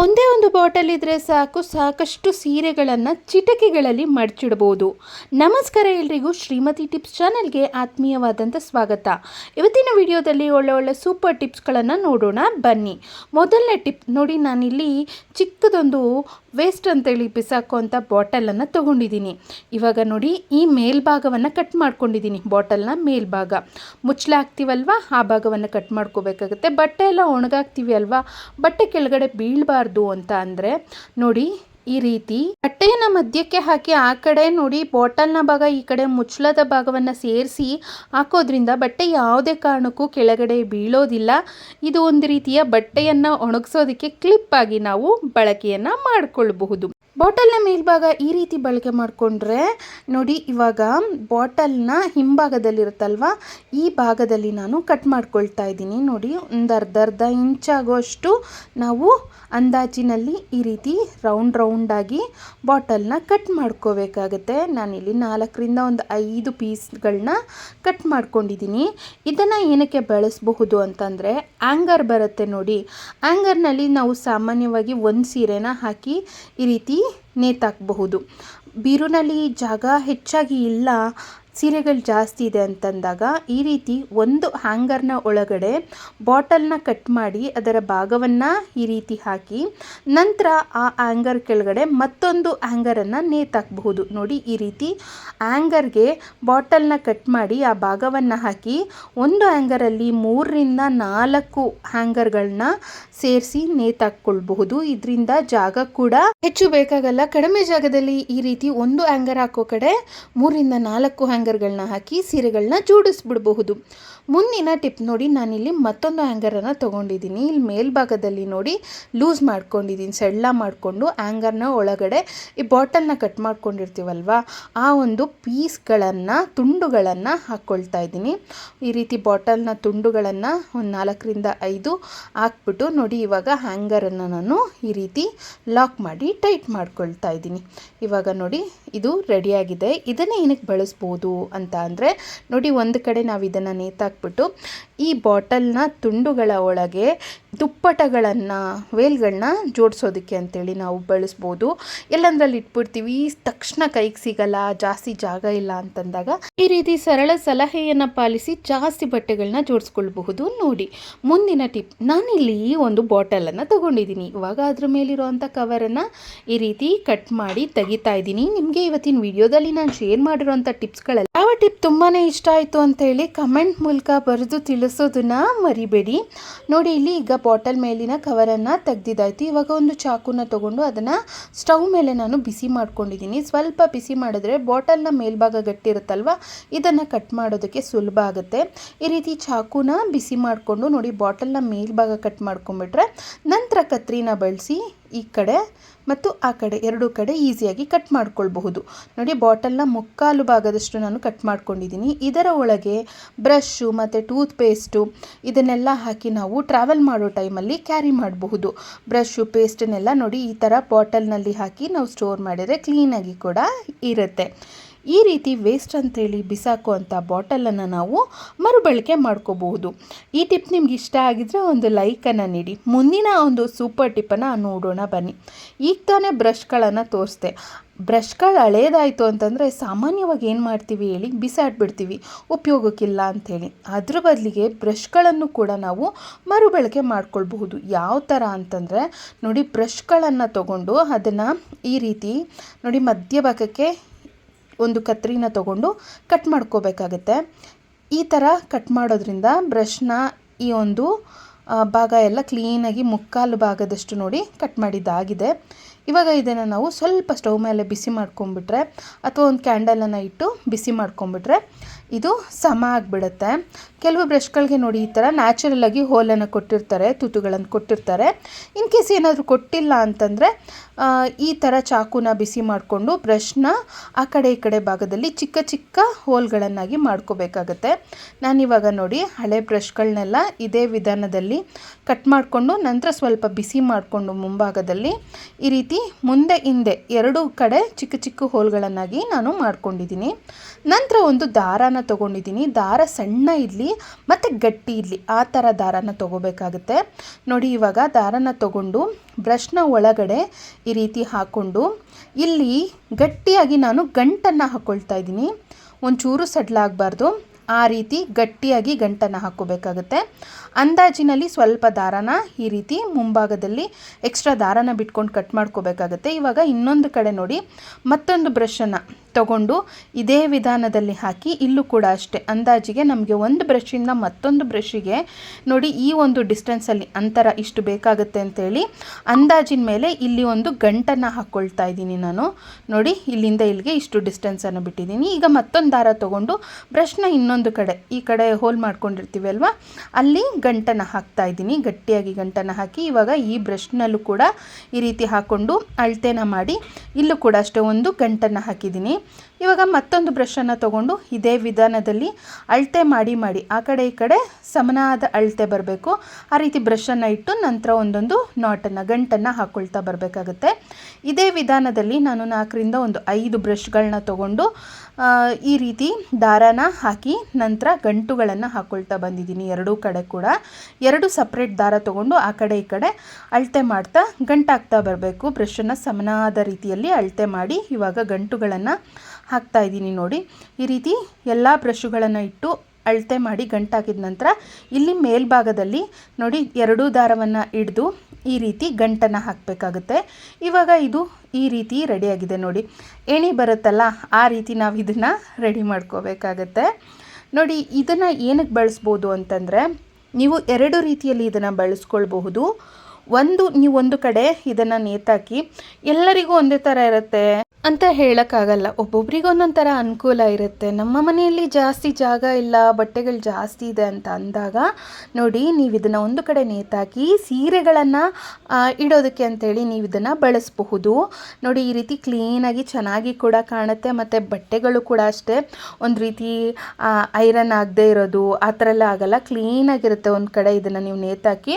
ಒಂದೇ ಒಂದು ಬಾಟಲ್ ಇದ್ದರೆ ಸಾಕು, ಸಾಕಷ್ಟು ಸೀರೆಗಳನ್ನು ಚಿಟಕಿಗಳಲ್ಲಿ ಮಡಚಿಡ್ಬೋದು. ನಮಸ್ಕಾರ ಎಲ್ರಿಗೂ, ಶ್ರೀಮತಿ ಟಿಪ್ಸ್ ಚಾನಲ್ಗೆ ಆತ್ಮೀಯವಾದಂಥ ಸ್ವಾಗತ. ಇವತ್ತಿನ ವಿಡಿಯೋದಲ್ಲಿ ಒಳ್ಳೆ ಒಳ್ಳೆ ಸೂಪರ್ ಟಿಪ್ಸ್ಗಳನ್ನು ನೋಡೋಣ, ಬನ್ನಿ. ಮೊದಲನೇ ಟಿಪ್, ನೋಡಿ ನಾನಿಲ್ಲಿ ಚಿಕ್ಕದೊಂದು ವೇಸ್ಟ್ ಅಂತೇಳಿ ಬಿಸಾಕುವಂಥ ಬಾಟಲನ್ನು ತೊಗೊಂಡಿದ್ದೀನಿ. ಇವಾಗ ನೋಡಿ, ಈ ಮೇಲ್ಭಾಗವನ್ನು ಕಟ್ ಮಾಡ್ಕೊಂಡಿದ್ದೀನಿ, ಬಾಟಲ್ನ ಮೇಲ್ಭಾಗ. ಮುಚ್ಚಳ ಹಾಕ್ತೀವಲ್ವ ಆ ಭಾಗವನ್ನು ಕಟ್ ಮಾಡ್ಕೋಬೇಕಾಗುತ್ತೆ. ಬಟ್ಟೆ ಎಲ್ಲ ಒಣಗಾಕ್ತೀವಿ ಅಲ್ವಾ? ಬಟ್ಟೆ ಕೆಳಗಡೆ ಬೀಳಬಾರ್ದು. ಅಂತ ಅಂದರೆ, ನೋಡಿ, ಈ ರೀತಿ ಬಟ್ಟೆಯನ್ನು ಮಧ್ಯಕ್ಕೆ ಹಾಕಿ ಆ ಕಡೆ ನೋಡಿ, ಬಾಟಲ್ನ ಭಾಗ ಈ ಕಡೆ ಮುಚ್ಚಳದ ಭಾಗವನ್ನು ಸೇರಿಸಿ ಹಾಕೋದ್ರಿಂದ ಬಟ್ಟೆ ಯಾವುದೇ ಕಾರಣಕ್ಕೂ ಕೆಳಗಡೆ ಬೀಳೋದಿಲ್ಲ. ಇದು ಒಂದು ರೀತಿಯ ಬಟ್ಟೆಯನ್ನು ಒಣಗಿಸೋದಕ್ಕೆ ಕ್ಲಿಪ್ ಆಗಿ ನಾವು ಬಳಕೆಯನ್ನು ಮಾಡಿಕೊಳ್ಬಹುದು. ಬಾಟಲ್ನ ಮೇಲ್ಭಾಗ ಈ ರೀತಿ ಬಳಕೆ ಮಾಡಿಕೊಂಡ್ರೆ, ನೋಡಿ, ಇವಾಗ ಬಾಟಲ್ನ ಹಿಂಭಾಗದಲ್ಲಿರುತ್ತಲ್ವ, ಈ ಭಾಗದಲ್ಲಿ ನಾನು ಕಟ್ ಮಾಡ್ಕೊಳ್ತಾ ಇದ್ದೀನಿ. ನೋಡಿ ಒಂದು ಅರ್ಧ ಅರ್ಧ ಇಂಚಾಗುವಷ್ಟು ನಾವು ಅಂದಾಜಿನಲ್ಲಿ ಈ ರೀತಿ ರೌಂಡ್ ರೌಂಡಾಗಿ ಬಾಟಲ್ನ ಕಟ್ ಮಾಡ್ಕೋಬೇಕಾಗತ್ತೆ. ನಾನಿಲ್ಲಿ ನಾಲ್ಕರಿಂದ ಒಂದು ಐದು ಪೀಸ್ಗಳನ್ನ ಕಟ್ ಮಾಡ್ಕೊಂಡಿದ್ದೀನಿ ಇದನ್ನು ಏನಕ್ಕೆ ಬಳಸಬಹುದು ಅಂತಂದರೆ ಆ್ಯಂಗರ್ ಬರುತ್ತೆ ನೋಡಿ. ಆ್ಯಂಗರ್ನಲ್ಲಿ ನಾವು ಸಾಮಾನ್ಯವಾಗಿ ಒಂದು ಸೀರೆನ ಹಾಕಿ ಈ ರೀತಿ ನೇತಾಕಬಹುದು. ಬೀರುನಲ್ಲಿ ಜಾಗ ಹೆಚ್ಚಾಗಿ ಇಲ್ಲ ಸೀರೆಗಳು ಜಾಸ್ತಿ ಇದೆ ಅಂತಂದಾಗ ಈ ರೀತಿ ಒಂದು ಹ್ಯಾಂಗರ್ನ ಒಳಗಡೆ ಬಾಟಲ್ನ ಕಟ್ ಮಾಡಿ ಅದರ ಭಾಗವನ್ನು ಈ ರೀತಿ ಹಾಕಿ ನಂತರ ಆ ಆ್ಯಂಗರ್ ಕೆಳಗಡೆ ಮತ್ತೊಂದು ಆ್ಯಂಗರನ್ನು ನೇತಾಕಬಹುದು ನೋಡಿ ಈ ರೀತಿ ಆ್ಯಂಗರ್ಗೆ ಬಾಟಲ್ನ ಕಟ್ ಮಾಡಿ ಆ ಭಾಗವನ್ನು ಹಾಕಿ ಒಂದು ಆ್ಯಂಗರಲ್ಲಿ ಮೂರರಿಂದ ನಾಲ್ಕು ಹ್ಯಾಂಗರ್ಗಳನ್ನ ಸೇರಿಸಿ ನೇತಾಕ್ಕೊಳ್ಬಹುದು ಇದರಿಂದ ಜಾಗ ಕೂಡ ಹೆಚ್ಚು ಬೇಕಾಗಲ್ಲ. ಕಡಿಮೆ ಜಾಗದಲ್ಲಿ ಈ ರೀತಿ ಒಂದು ಆ್ಯಂಗರ್ ಹಾಕೋ ಕಡೆ ಮೂರರಿಂದ ನಾಲ್ಕು ಹ್ಯಾಂಗರ್ಗಳನ್ನ ಹಾಕಿ ಸೀರೆಗಳನ್ನ ಜೋಡಿಸ್ಬಿಡಬಹುದು. ಮುಂದಿನ ಟಿಪ್ ನೋಡಿ, ನಾನಿಲ್ಲಿ ಮತ್ತೊಂದು ಆ್ಯಂಗರನ್ನು ತೊಗೊಂಡಿದ್ದೀನಿ. ಇಲ್ಲಿ ಮೇಲ್ಭಾಗದಲ್ಲಿ ನೋಡಿ, ಲೂಸ್ ಮಾಡ್ಕೊಂಡಿದ್ದೀನಿ, ಸೆಳ್ಳ ಮಾಡಿಕೊಂಡು ಆ್ಯಂಗರ್ನ ಒಳಗಡೆ ಈ ಬಾಟಲ್ನ ಕಟ್ ಮಾಡ್ಕೊಂಡಿರ್ತೀವಲ್ವ, ಆ ಒಂದು ಪೀಸ್ಗಳನ್ನು ತುಂಡುಗಳನ್ನು ಹಾಕ್ಕೊಳ್ತಾ ಇದ್ದೀನಿ. ಈ ರೀತಿ ಬಾಟಲ್ನ ತುಂಡುಗಳನ್ನು ಒಂದು ನಾಲ್ಕರಿಂದ ಐದು ಹಾಕ್ಬಿಟ್ಟು ನೋಡಿ, ಇವಾಗ ಹ್ಯಾಂಗರನ್ನು ನಾನು ಈ ರೀತಿ ಲಾಕ್ ಮಾಡಿ ಟೈಟ್ ಮಾಡ್ಕೊಳ್ತಾ ಇದ್ದೀನಿ. ಇವಾಗ ನೋಡಿ, ಇದು ರೆಡಿಯಾಗಿದೆ ಇದನ್ನೇ ಏನಕ್ಕೆ ಬಳಸ್ಬೋದು ಅಂತ ಅಂದರೆ, ನೋಡಿ, ಒಂದು ಕಡೆ ನಾವು ಇದನ್ನು ನೇತಾಕ್ಬಿಟ್ಟು ಈ ಬಾಟಲ್ನ ತುಂಡುಗಳ ಒಳಗೆ ದುಪ್ಪಟಗಳನ್ನು ವೇಲ್ಗಳನ್ನ ಜೋಡಿಸೋದಕ್ಕೆ ಅಂತೇಳಿ ನಾವು ಬಳಸ್ಬೋದು. ಎಲ್ಲಂದ್ರಲ್ಲಿ ಇಟ್ಬಿಡ್ತೀವಿ. ತಕ್ಷಣ ಕೈಗೆ ಸಿಗಲ್ಲ, ಜಾಸ್ತಿ ಜಾಗ ಇಲ್ಲ ಅಂತಂದಾಗ ಈ ರೀತಿ ಸರಳ ಸಲಹೆಯನ್ನು ಪಾಲಿಸಿ ಜಾಸ್ತಿ ಬಟ್ಟೆಗಳನ್ನ ಜೋಡಿಸ್ಕೊಳ್ಬಹುದು. ನೋಡಿ, ಮುಂದಿನ ಟಿಪ್, ನಾನಿಲ್ಲಿ ಒಂದು ಬಾಟಲನ್ನು ತಗೊಂಡಿದ್ದೀನಿ. ಇವಾಗ ಅದ್ರ ಮೇಲಿರುವಂಥ ಕವರನ್ನು ಈ ರೀತಿ ಕಟ್ ಮಾಡಿ ತೆಗಿತಾ ಇದ್ದೀನಿ. ನಿಮಗೆ ಇವತ್ತಿನ ವಿಡಿಯೋದಲ್ಲಿ ನಾನು ಶೇರ್ ಮಾಡಿರುವಂಥ ಟಿಪ್ಸ್ಗಳೆಲ್ಲ ಟಿಪ್ ತುಂಬಾ ಇಷ್ಟ ಆಯಿತು ಅಂತೇಳಿ ಕಮೆಂಟ್ ಮೂಲಕ ಬರೆದು ತಿಳಿಸೋದನ್ನು ಮರಿಬೇಡಿ. ನೋಡಿ, ಇಲ್ಲಿ ಈಗ ಬಾಟಲ್ ಮೇಲಿನ ಕವರನ್ನು ತೆಗ್ದಿದ್ದಾಯ್ತು. ಇವಾಗ ಒಂದು ಚಾಕುನ ತೊಗೊಂಡು ಅದನ್ನು ಸ್ಟವ್ ಮೇಲೆ ನಾನು ಬಿಸಿ ಮಾಡ್ಕೊಂಡಿದ್ದೀನಿ. ಸ್ವಲ್ಪ ಬಿಸಿ ಮಾಡಿದ್ರೆ ಬಾಟಲ್ನ ಮೇಲ್ಭಾಗ ಗಟ್ಟಿರುತ್ತಲ್ವ? ಇದನ್ನು ಕಟ್ ಮಾಡೋದಕ್ಕೆ ಸುಲಭ ಆಗುತ್ತೆ. ಈ ರೀತಿ ಚಾಕುನ ಬಿಸಿ ಮಾಡಿಕೊಂಡು ನೋಡಿ, ಬಾಟಲ್ನ ಮೇಲ್ಭಾಗ ಕಟ್ ಮಾಡ್ಕೊಂಬಿಟ್ರೆ ನಂತರ ಕತ್ರಿನ ಬಳಸಿ ಈ ಕಡೆ ಮತ್ತು ಆ ಕಡೆ ಎರಡೂ ಕಡೆ ಈಸಿಯಾಗಿ ಕಟ್ ಮಾಡ್ಕೊಳ್ಬಹುದು. ನೋಡಿ, ಬಾಟಲ್ನ ಮುಕ್ಕಾಲು ಭಾಗದಷ್ಟು ನಾನು ಕಟ್ ಮಾಡ್ಕೊಂಡಿದ್ದೀನಿ. ಇದರ ಒಳಗೆ ಬ್ರಷ್ಷು ಮತ್ತು ಟೂತ್ ಪೇಸ್ಟು ಇದನ್ನೆಲ್ಲ ಹಾಕಿ ನಾವು ಟ್ರಾವೆಲ್ ಮಾಡೋ ಟೈಮಲ್ಲಿ ಕ್ಯಾರಿ ಮಾಡಬಹುದು. ಬ್ರಷ್ಷು ಪೇಸ್ಟನ್ನೆಲ್ಲ ನೋಡಿ ಈ ಥರ ಬಾಟಲ್ನಲ್ಲಿ ಹಾಕಿ ನಾವು ಸ್ಟೋರ್ ಮಾಡಿದರೆ ಕ್ಲೀನಾಗಿ ಕೂಡ ಇರುತ್ತೆ. ಈ ರೀತಿ ವೇಸ್ಟ್ ಅಂತೇಳಿ ಬಿಸಾಕುವಂಥ ಬಾಟಲನ್ನು ನಾವು ಮರುಬಳಕೆ ಮಾಡ್ಕೋಬಹುದು. ಈ ಟಿಪ್ ನಿಮ್ಗೆ ಇಷ್ಟ ಆಗಿದ್ರೆ ಒಂದು ಲೈಕನ್ನು ನೀಡಿ. ಮುಂದಿನ ಒಂದು ಸೂಪರ್ ಟಿಪ್ಪನ್ನು ನೋಡೋಣ ಬನ್ನಿ. ಈಗ ತಾನೇ ಬ್ರಷ್ಗಳನ್ನು ತೋರಿಸ್ದೆ. ಬ್ರಷ್ಗಳು ಹಳೇದಾಯಿತು ಅಂತಂದರೆ ಸಾಮಾನ್ಯವಾಗಿ ಏನು ಮಾಡ್ತೀವಿ ಹೇಳಿ ಬಿಸಾಡ್ಬಿಡ್ತೀವಿ. ಉಪಯೋಗಕ್ಕಿಲ್ಲ ಅಂಥೇಳಿ ಅದ್ರ ಬದಲಿಗೆ ಬ್ರಷ್ಗಳನ್ನು ಕೂಡ ನಾವು ಮರುಬಳಕೆ ಮಾಡ್ಕೊಳ್ಬಹುದು. ಯಾವ ಥರ ಅಂತಂದರೆ ನೋಡಿ ಬ್ರಷ್ಗಳನ್ನು ತಗೊಂಡು ಅದನ್ನು ಈ ರೀತಿ ನೋಡಿ ಮಧ್ಯಭಾಗಕ್ಕೆ ಒಂದು ಕತ್ರಿನ ತಗೊಂಡು ಕಟ್ ಮಾಡ್ಕೋಬೇಕಾಗತ್ತೆ. ಈ ಥರ ಕಟ್ ಮಾಡೋದ್ರಿಂದ ಬ್ರಷ್ನ ಈ ಒಂದು ಭಾಗ ಎಲ್ಲ ಕ್ಲೀನಾಗಿ ಮುಕ್ಕಾಲು ಭಾಗದಷ್ಟು ನೋಡಿ ಕಟ್ ಮಾಡಿದ್ದಾಗಿದೆ. ಇವಾಗ ಇದನ್ನು ನಾವು ಸ್ವಲ್ಪ ಸ್ಟವ್ ಮೇಲೆ ಬಿಸಿ ಮಾಡ್ಕೊಂಬಿಟ್ರೆ ಅಥವಾ ಒಂದು ಕ್ಯಾಂಡಲನ್ನು ಇಟ್ಟು ಬಿಸಿ ಮಾಡ್ಕೊಂಬಿಟ್ರೆ ಇದು ಸಮ ಆಗಿಬಿಡುತ್ತೆ. ಕೆಲವು ಬ್ರಷ್ಗಳಿಗೆ ನೋಡಿ ಈ ಥರ ನ್ಯಾಚುರಲಾಗಿ ಹೋಲನ್ನು ಕೊಟ್ಟಿರ್ತಾರೆ, ತುತ್ತುಗಳನ್ನು ಕೊಟ್ಟಿರ್ತಾರೆ. ಇನ್ ಕೇಸ್ ಏನಾದರೂ ಕೊಟ್ಟಿಲ್ಲ ಅಂತಂದರೆ ಈ ಥರ ಚಾಕುನ ಬಿಸಿ ಮಾಡಿಕೊಂಡು ಬ್ರಷ್ನ ಆ ಕಡೆ ಈ ಕಡೆ ಭಾಗದಲ್ಲಿ ಚಿಕ್ಕ ಚಿಕ್ಕ ಹೋಲ್ಗಳನ್ನಾಗಿ ಮಾಡ್ಕೋಬೇಕಾಗತ್ತೆ. ನಾನಿವಾಗ ನೋಡಿ ಹಳೆ ಬ್ರಷ್ಗಳನ್ನೆಲ್ಲ ಇದೇ ವಿಧಾನದಲ್ಲಿ ಕಟ್ ಮಾಡಿಕೊಂಡು ನಂತರ ಸ್ವಲ್ಪ ಬಿಸಿ ಮಾಡಿಕೊಂಡು ಮುಂಭಾಗದಲ್ಲಿ ಈ ರೀತಿ ಮುಂದೆ ಹಿಂದೆ ಎರಡೂ ಕಡೆ ಚಿಕ್ಕ ಚಿಕ್ಕ ಹೋಲ್ಗಳನ್ನಾಗಿ ನಾನು ಮಾಡ್ಕೊಂಡಿದ್ದೀನಿ. ನಂತರ ಒಂದು ದಾರಾನ ತೊಗೊಂಡಿದ್ದೀನಿ. ದಾರ ಸಣ್ಣ ಇರಲಿ ಮತ್ತು ಗಟ್ಟಿ ಇರಲಿ. ಆ ಥರ ದಾರನ ತೊಗೋಬೇಕಾಗುತ್ತೆ. ನೋಡಿ, ಇವಾಗ ದಾರನ ತೊಗೊಂಡು ಬ್ರಷ್ನ ಒಳಗಡೆ ಈ ರೀತಿ ಹಾಕ್ಕೊಂಡು ಇಲ್ಲಿ ಗಟ್ಟಿಯಾಗಿ ನಾನು ಗಂಟನ್ನು ಹಾಕ್ಕೊಳ್ತಾ ಇದ್ದೀನಿ. ಒಂಚೂರು ಸಡ್ಲಾಗಬಾರ್ದು. ಆ ರೀತಿ ಗಟ್ಟಿಯಾಗಿ ಗಂಟನ್ನು ಹಾಕೋಬೇಕಾಗುತ್ತೆ ಅಂದಾಜಿನಲ್ಲಿ ಸ್ವಲ್ಪ ದಾರಾನ ಈ ರೀತಿ ಮುಂಭಾಗದಲ್ಲಿ ಎಕ್ಸ್ಟ್ರಾ ದಾರಾನ ಬಿಟ್ಕೊಂಡು ಕಟ್ ಮಾಡ್ಕೋಬೇಕಾಗುತ್ತೆ. ಇವಾಗ ಇನ್ನೊಂದು ಕಡೆ ನೋಡಿ, ಮತ್ತೊಂದು ಬ್ರಷನ್ನು ತಗೊಂಡು ಇದೇ ವಿಧಾನದಲ್ಲಿ ಹಾಕಿ ಇಲ್ಲೂ ಕೂಡ ಅಷ್ಟೇ ಅಂದಾಜಿಗೆ ನಮಗೆ ಒಂದು ಬ್ರಷಿಂದ ಮತ್ತೊಂದು ಬ್ರಷಿಗೆ ನೋಡಿ ಈ ಒಂದು ಡಿಸ್ಟೆನ್ಸಲ್ಲಿ ಅಂತರ ಇಷ್ಟು ಬೇಕಾಗುತ್ತೆ ಅಂತೇಳಿ ಅಂದಾಜಿನ ಮೇಲೆ ಇಲ್ಲಿ ಒಂದು ಗಂಟನ್ನು ಹಾಕ್ಕೊಳ್ತಾ ಇದ್ದೀನಿ ನಾನು. ನೋಡಿ ಇಲ್ಲಿಂದ ಇಲ್ಲಿಗೆ ಇಷ್ಟು ಡಿಸ್ಟೆನ್ಸನ್ನು ಬಿಟ್ಟಿದ್ದೀನಿ. ಈಗ ಮತ್ತೊಂದು ದಾರ ತೊಗೊಂಡು ಬ್ರಷ್ನ ಇನ್ನೊಂದು ಕಡೆ, ಈ ಕಡೆ ಹೋಲ್ ಮಾಡ್ಕೊಂಡಿರ್ತೀವಿ ಅಲ್ವಾ? ಅಲ್ಲಿ ಗಂಟನ್ನು ಹಾಕ್ತಾ ಇದ್ದೀನಿ, ಗಟ್ಟಿಯಾಗಿ ಗಂಟನ್ನು ಹಾಕಿ. ಇವಾಗ ಈ ಬ್ರಷ್ನಲ್ಲೂ ಕೂಡ ಈ ರೀತಿ ಹಾಕ್ಕೊಂಡು ಅಳತೆನ ಮಾಡಿ ಇಲ್ಲೂ ಕೂಡ ಅಷ್ಟೇ ಒಂದು ಗಂಟನ್ನು ಹಾಕಿದ್ದೀನಿ. ಇವಾಗ ಮತ್ತೊಂದು ಬ್ರಷನ್ನು ತೊಗೊಂಡು ಇದೇ ವಿಧಾನದಲ್ಲಿ ಅಳತೆ ಮಾಡಿ ಮಾಡಿ, ಆ ಕಡೆ ಈ ಕಡೆ ಸಮನಾದ ಅಳತೆ ಬರಬೇಕು. ಆ ರೀತಿ ಬ್ರಷನ್ನು ಇಟ್ಟು ನಂತರ ಒಂದೊಂದು ನಾಟನ್ನು, ಗಂಟನ್ನು ಹಾಕ್ಕೊಳ್ತಾ ಬರಬೇಕಾಗುತ್ತೆ. ಇದೇ ವಿಧಾನದಲ್ಲಿ ನಾನು ನಾಲ್ಕರಿಂದ ಒಂದು ಐದು ಬ್ರಷ್ಗಳನ್ನ ತೊಗೊಂಡು ಈ ರೀತಿ ದಾರಾನ ಹಾಕಿ ನಂತರ ಗಂಟುಗಳನ್ನು ಹಾಕ್ಕೊಳ್ತಾ ಬಂದಿದ್ದೀನಿ. ಎರಡೂ ಕಡೆ ಕೂಡ. ಎರಡು ಸಪ್ರೇಟ್ ದಾರ ತೊಗೊಂಡು ಆ ಕಡೆ ಈ ಕಡೆ ಅಳತೆ ಮಾಡ್ತಾ ಗಂಟಾಗ್ತಾ ಬರಬೇಕು. ಬ್ರಷನ್ನು ಸಮನಾದ ರೀತಿಯಲ್ಲಿ ಅಳತೆ ಮಾಡಿ ಇವಾಗ ಗಂಟುಗಳನ್ನು ಹಾಕ್ತಾ ಇದ್ದೀನಿ ನೋಡಿ. ಈ ರೀತಿ ಎಲ್ಲ ಬ್ರಷುಗಳನ್ನು ಇಟ್ಟು ಅಳತೆ ಮಾಡಿ ಗಂಟಾಕಿದ ನಂತರ ಇಲ್ಲಿ ಮೇಲ್ಭಾಗದಲ್ಲಿ ನೋಡಿ ಎರಡೂ ದಾರವನ್ನು ಹಿಡಿದು ಈ ರೀತಿ ಗಂಟನ್ನು ಹಾಕಬೇಕಾಗುತ್ತೆ. ಇವಾಗ ಇದು ಈ ರೀತಿ ರೆಡಿಯಾಗಿದೆ ನೋಡಿ. ಎಣಿ ಬರುತ್ತಲ್ಲ, ಆ ರೀತಿ ನಾವು ಇದನ್ನು ರೆಡಿ ಮಾಡ್ಕೋಬೇಕಾಗತ್ತೆ. ನೋಡಿ, ಇದನ್ನು ಏನಕ್ಕೆ ಬಳಸ್ಬೋದು ಅಂತಂದರೆ, ನೀವು ಎರಡು ರೀತಿಯಲ್ಲಿ ಇದನ್ನು ಬಳಸ್ಕೊಳ್ಬಹುದು. ಒಂದು, ನೀವು ಒಂದು ಕಡೆ ಇದನ್ನು ನೇತಾಕಿ, ಎಲ್ಲರಿಗೂ ಒಂದೇ ಥರ ಇರುತ್ತೆ. ಅಂತ ಹೇಳೋಕ್ಕಾಗಲ್ಲ. ಒಬ್ಬೊಬ್ರಿಗೆ ಒಂದೊಂದು ಥರ ಅನುಕೂಲ ಇರುತ್ತೆ. ನಮ್ಮ ಮನೆಯಲ್ಲಿ ಜಾಸ್ತಿ ಜಾಗ ಇಲ್ಲ, ಬಟ್ಟೆಗಳು ಜಾಸ್ತಿ ಇದೆ ಅಂತ ಅಂದಾಗ, ನೋಡಿ, ನೀವು ಇದನ್ನು ಒಂದು ಕಡೆ ನೇತಾಕಿ, ಸೀರೆಗಳನ್ನು ಇಡೋದಕ್ಕೆ ಅಂತೇಳಿ ನೀವು ಇದನ್ನು ಬಳಸಬಹುದು. ನೋಡಿ, ಈ ರೀತಿ ಕ್ಲೀನಾಗಿ ಚೆನ್ನಾಗಿ ಕೂಡ ಕಾಣುತ್ತೆ. ಮತ್ತು ಬಟ್ಟೆಗಳು ಕೂಡ ಅಷ್ಟೇ ಒಂದು ರೀತಿ ಐರನ್ ಆಗದೆ ಇರೋದು, ಆ ಥರ ಎಲ್ಲ ಆಗಲ್ಲ. ಕ್ಲೀನಾಗಿರುತ್ತೆ ಒಂದು ಕಡೆ ಇದನ್ನು ನೀವು ನೇತಾಕಿ.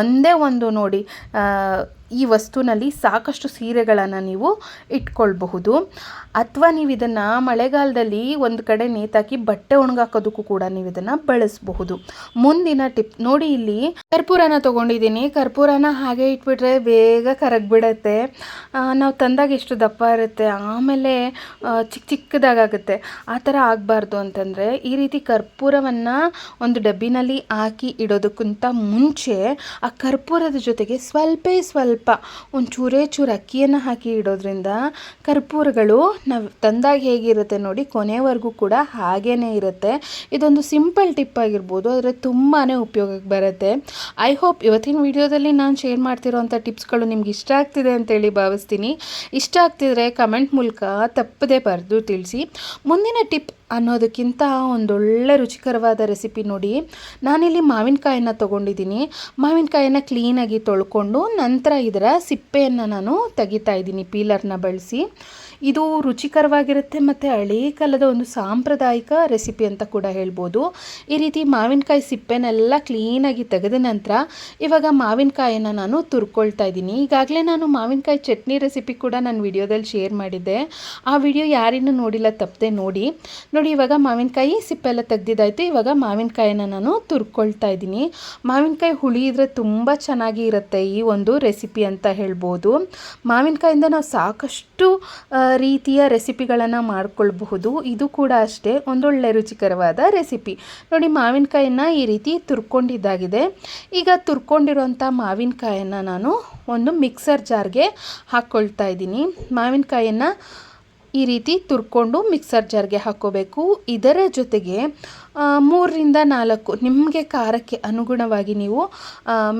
ಒಂದೇ ಒಂದು ನೋಡಿ ಈ ವಸ್ತುನಲ್ಲಿ ಸಾಕಷ್ಟು ಸೀರೆಗಳನ್ನು ನೀವು ಇಟ್ಕೊಳ್ಬಹುದು. ಅಥವಾ ನೀವು ಇದನ್ನು ಮಳೆಗಾಲದಲ್ಲಿ ಒಂದು ಕಡೆ ನೇತಾಕಿ ಬಟ್ಟೆ ಒಣಗಾಕೋದಕ್ಕೂ ಕೂಡ ನೀವು ಇದನ್ನು ಬಳಸಬಹುದು. ಮುಂದಿನ ಟಿಪ್, ನೋಡಿ ಇಲ್ಲಿ ಕರ್ಪೂರನ ತೊಗೊಂಡಿದ್ದೀನಿ. ಕರ್ಪೂರನ ಹಾಗೆ ಇಟ್ಬಿಟ್ರೆ ಬೇಗ ಕರಗ್ಬಿಡತ್ತೆ. ನಾವು ತಂದಾಗ ಎಷ್ಟು ದಪ್ಪ ಇರುತ್ತೆ, ಆಮೇಲೆ ಚಿಕ್ಕ ಚಿಕ್ಕದಾಗುತ್ತೆ ಆ ಥರ ಆಗಬಾರ್ದು ಅಂತಂದರೆ ಈ ರೀತಿ ಕರ್ಪೂರವನ್ನು ಒಂದು ಡಬ್ಬಿನಲ್ಲಿ ಹಾಕಿ ಇಡೋದಕ್ಕಿಂತ ಮುಂಚೆ ಆ ಕರ್ಪೂರದ ಜೊತೆಗೆ ಸ್ವಲ್ಪ ಸ್ವಲ್ಪ ಒಂದು ಒಂಚೂರೇ ಚೂರು ಅಕ್ಕಿಯನ್ನು ಹಾಕಿ ಇಡೋದ್ರಿಂದ ಕರ್ಪೂರಗಳು ನಾವು, ತಂದಾಗ ಹೇಗಿರುತ್ತೆ ನೋಡಿ ಕೊನೆವರೆಗೂ ಕೂಡ ಹಾಗೇ ಇರುತ್ತೆ. ಇದೊಂದು ಸಿಂಪಲ್ ಟಿಪ್ ಆಗಿರ್ಬೋದು, ಆದರೆ ತುಂಬಾ ಉಪಯೋಗಕ್ಕೆ ಬರುತ್ತೆ. ಐ ಹೋಪ್ ಇವತ್ತಿನ ವಿಡಿಯೋದಲ್ಲಿ ನಾನು ಶೇರ್ ಮಾಡ್ತಿರೋವಂಥ ಟಿಪ್ಸ್ಗಳು ನಿಮ್ಗೆ ಇಷ್ಟ ಆಗ್ತಿದೆ ಅಂತೇಳಿ ಭಾವಿಸ್ತೀನಿ. ಇಷ್ಟ ಆಗ್ತಿದ್ರೆ ಕಮೆಂಟ್ ಮೂಲಕ ತಪ್ಪದೆ ಬರೆದು ತಿಳಿಸಿ. ಮುಂದಿನ ಟಿಪ್ ಅನ್ನೋದಕ್ಕಿಂತ ಒಂದೊಳ್ಳೆ ರುಚಿಕರವಾದ ರೆಸಿಪಿ ನೋಡಿ ನಾನಿಲ್ಲಿ ಮಾವಿನಕಾಯನ್ನು ತೊಗೊಂಡಿದ್ದೀನಿ. ಮಾವಿನಕಾಯನ್ನು ಕ್ಲೀನಾಗಿ ತೊಳ್ಕೊಂಡು ನಂತರ ಇದರ ಸಿಪ್ಪೆಯನ್ನು ನಾನು ತೆಗಿತಾ ಇದ್ದೀನಿ ಪೀಲರ್ನ ಬಳಸಿ. ಇದು ರುಚಿಕರವಾಗಿರುತ್ತೆ ಮತ್ತು ಹಳೇ ಕಾಲದ ಒಂದು ಸಾಂಪ್ರದಾಯಿಕ ರೆಸಿಪಿ ಅಂತ ಕೂಡ ಹೇಳ್ಬೋದು. ಈ ರೀತಿ ಮಾವಿನಕಾಯಿ ಸಿಪ್ಪೆನೆಲ್ಲ ಕ್ಲೀನಾಗಿ ತೆಗೆದ ನಂತರ ಇವಾಗ ಮಾವಿನಕಾಯನ್ನು ನಾನು ತುರ್ಕೊಳ್ತಾ ಇದ್ದೀನಿ. ಈಗಾಗಲೇ ನಾನು ಮಾವಿನಕಾಯಿ ಚಟ್ನಿ ರೆಸಿಪಿ ಕೂಡ ನಾನು ವಿಡಿಯೋದಲ್ಲಿ ಶೇರ್ ಮಾಡಿದ್ದೆ. ಆ ವಿಡಿಯೋ ಯಾರಿನ್ನೂ ನೋಡಿಲ್ಲ ತಪ್ಪದೆ ನೋಡಿ. ನೋಡಿ, ಇವಾಗ ಮಾವಿನಕಾಯಿ ಸಿಪ್ಪೆಲ್ಲ ತೆಗ್ದಿದ್ದಾಯ್ತು. ಇವಾಗ ಮಾವಿನಕಾಯಿನ ನಾನು ತುರ್ಕೊಳ್ತಾ ಇದ್ದೀನಿ. ಮಾವಿನಕಾಯಿ ಹುಳಿ ಇದ್ರೆ ತುಂಬ ಚೆನ್ನಾಗಿ ಇರುತ್ತೆ ಈ ಒಂದು ರೆಸಿಪಿ ಅಂತ ಹೇಳ್ಬೋದು. ಮಾವಿನಕಾಯಿಂದ ನಾವು ಸಾಕಷ್ಟು ರೀತಿಯ ರೆಸಿಪಿಗಳನ್ನು ಮಾಡ್ಕೊಳ್ಬಹುದು. ಇದು ಕೂಡ ಅಷ್ಟೇ ಒಂದೊಳ್ಳೆ ರುಚಿಕರವಾದ ರೆಸಿಪಿ. ನೋಡಿ ಮಾವಿನಕಾಯಿನ ಈ ರೀತಿ ತುರ್ಕೊಂಡಿದ್ದಾಗಿದೆ. ಈಗ ತುರ್ಕೊಂಡಿರುವಂಥ ಮಾವಿನಕಾಯನ್ನು ನಾನು ಒಂದು ಮಿಕ್ಸರ್ ಜಾರ್ಗೆ ಹಾಕ್ಕೊಳ್ತಾ ಇದ್ದೀನಿ. ಮಾವಿನಕಾಯನ್ನು ಈ ರೀತಿ ತುರ್ಕೊಂಡು ಮಿಕ್ಸರ್ ಜಾರ್ಗೆ ಹಾಕ್ಕೋಬೇಕು ಇದರ ಜೊತೆಗೆ ಮೂರರಿಂದ ನಾಲ್ಕು. ನಿಮಗೆ ಖಾರಕ್ಕೆ ಅನುಗುಣವಾಗಿ ನೀವು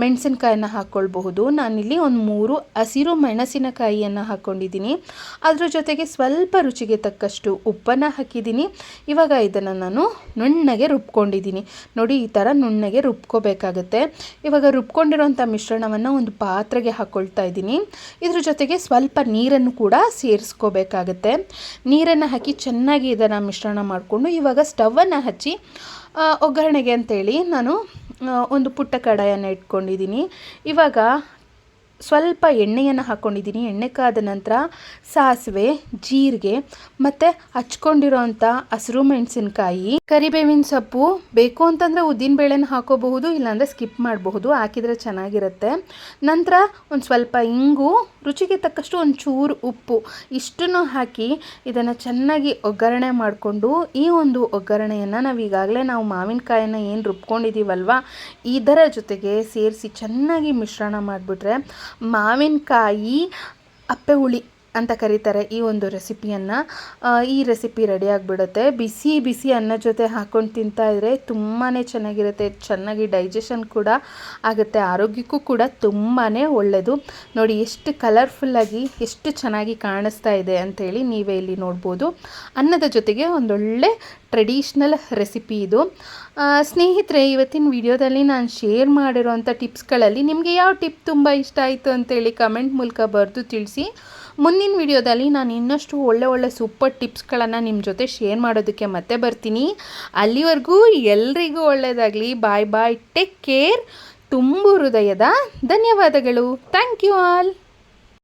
ಮೆಣಸಿನ್ಕಾಯನ್ನು ಹಾಕ್ಕೊಳ್ಬಹುದು ನಾನಿಲ್ಲಿ ಒಂದು ಮೂರು ಹಸಿರು ಮೆಣಸಿನಕಾಯಿಯನ್ನು ಹಾಕ್ಕೊಂಡಿದ್ದೀನಿ ಅದ್ರ ಜೊತೆಗೆ ಸ್ವಲ್ಪ ರುಚಿಗೆ ತಕ್ಕಷ್ಟು ಉಪ್ಪನ್ನು ಹಾಕಿದ್ದೀನಿ. ಇವಾಗ ಇದನ್ನು ನಾನು ನುಣ್ಣಗೆ ರುಬ್ಕೊಂಡಿದ್ದೀನಿ. ನೋಡಿ, ಈ ಥರ ನುಣ್ಣಗೆ ರುಬ್ಕೋಬೇಕಾಗತ್ತೆ. ಇವಾಗ ರುಬ್ಕೊಂಡಿರೋಂಥ ಮಿಶ್ರಣವನ್ನು ಒಂದು ಪಾತ್ರೆಗೆ ಹಾಕ್ಕೊಳ್ತಾ ಇದ್ದೀನಿ. ಇದ್ರ ಜೊತೆಗೆ ಸ್ವಲ್ಪ ನೀರನ್ನು ಕೂಡ ಸೇರಿಸ್ಕೋಬೇಕಾಗತ್ತೆ. ನೀರನ್ನು ಹಾಕಿ ಚೆನ್ನಾಗಿ ಇದನ್ನು ಮಿಶ್ರಣ ಮಾಡಿಕೊಂಡು ಇವಾಗ ಸ್ಟವನ್ನು ಹಚ್ಚಿ ಒಗ್ಗರಣೆಗೆ ಅಂತೇಳಿ ನಾನು ಒಂದು ಪುಟ್ಟ ಕಡಾಯನ್ನು ಇಟ್ಕೊಂಡಿದ್ದೀನಿ. ಇವಾಗ ಸ್ವಲ್ಪ ಎಣ್ಣೆಯನ್ನು ಹಾಕ್ಕೊಂಡಿದ್ದೀನಿ ಎಣ್ಣೆ ಕಾದ ನಂತರ ಸಾಸಿವೆ, ಜೀರಿಗೆ ಮತ್ತು ಹಚ್ಕೊಂಡಿರೋಂಥ ಹಸಿರು ಮೆಣಸಿನ್ಕಾಯಿ. ಕರಿಬೇವಿನ ಸೊಪ್ಪು ಬೇಕು ಅಂತಂದರೆ ಉದ್ದಿನಬೇಳೆನ ಹಾಕೋಬಹುದು, ಇಲ್ಲಾಂದರೆ ಸ್ಕಿಪ್ ಮಾಡಬಹುದು. ಹಾಕಿದರೆ ಚೆನ್ನಾಗಿರುತ್ತೆ. ನಂತರ ಒಂದು ಸ್ವಲ್ಪ ಇಂಗು, ರುಚಿಗೆ ತಕ್ಕಷ್ಟು ಒಂದು ಚೂರು ಉಪ್ಪು. ಇಷ್ಟನ್ನು ಹಾಕಿ ಇದನ್ನು ಚೆನ್ನಾಗಿ ಒಗ್ಗರಣೆ ಮಾಡಿಕೊಂಡು, ಈ ಒಂದು ಒಗ್ಗರಣೆಯನ್ನು ನಾವು ಈಗಾಗಲೇ ನಾವು ಮಾವಿನಕಾಯನ್ನು ಏನು ರುಬ್ಕೊಂಡಿದ್ದೀವಲ್ವ ಇದರ ಜೊತೆಗೆ ಸೇರಿಸಿ ಚೆನ್ನಾಗಿ ಮಿಶ್ರಣ ಮಾಡಿಬಿಟ್ರೆ ಮಾವಿನಕಾಯಿ ಅಪ್ಪೆ ಹುಳಿ. ಅಂತ ಕರೀತಾರೆ ಈ ಒಂದು ರೆಸಿಪಿಯನ್ನು. ಈ ರೆಸಿಪಿ ರೆಡಿ ಆಗಿಬಿಡುತ್ತೆ. ಬಿಸಿ ಬಿಸಿ ಅನ್ನ ಜೊತೆ ಹಾಕ್ಕೊಂಡು ತಿಂತಾ ಇದ್ದರೆ ತುಂಬಾ ಚೆನ್ನಾಗಿರುತ್ತೆ. ಚೆನ್ನಾಗಿ ಡೈಜೆಷನ್ ಕೂಡ ಆಗುತ್ತೆ. ಆರೋಗ್ಯಕ್ಕೂ ಕೂಡ ತುಂಬಾ ಒಳ್ಳೆಯದು ನೋಡಿ, ಎಷ್ಟು ಕಲರ್ಫುಲ್ಲಾಗಿ ಎಷ್ಟು ಚೆನ್ನಾಗಿ ಕಾಣಿಸ್ತಾ ಇದೆ ಅಂಥೇಳಿ ನೀವೇ ಇಲ್ಲಿ ನೋಡ್ಬೋದು. ಅನ್ನದ ಜೊತೆಗೆ ಒಂದೊಳ್ಳೆ ಟ್ರೆಡಿಷ್ನಲ್ ರೆಸಿಪಿ ಇದು. ಸ್ನೇಹಿತರೆ, ಇವತ್ತಿನ ವಿಡಿಯೋದಲ್ಲಿ ನಾನು ಶೇರ್ ಮಾಡಿರೋಂಥ ಟಿಪ್ಸ್ಗಳಲ್ಲಿ ನಿಮಗೆ ಯಾವ ಟಿಪ್ ತುಂಬ ಇಷ್ಟ ಆಯಿತು ಅಂತೇಳಿ ಕಮೆಂಟ್ ಮೂಲಕ ಬರೆದು ತಿಳಿಸಿ. ಮುಂದಿನ ವಿಡಿಯೋದಲ್ಲಿ ನಾನು ಇನ್ನಷ್ಟು ಒಳ್ಳೆ ಒಳ್ಳೆ ಸೂಪರ್ ಟಿಪ್ಸ್ಗಳನ್ನು ನಿಮ್ಮ ಜೊತೆ ಶೇರ್ ಮಾಡೋದಕ್ಕೆ ಮತ್ತೆ ಬರ್ತೀನಿ. ಅಲ್ಲಿವರೆಗೂ ಎಲ್ರಿಗೂ ಒಳ್ಳೆಯದಾಗಲಿ ಬಾಯ್ ಬಾಯ್ ಟೇಕ್ ಕೇರ್ ತುಂಬು ಹೃದಯದ ಧನ್ಯವಾದಗಳು. Thank you all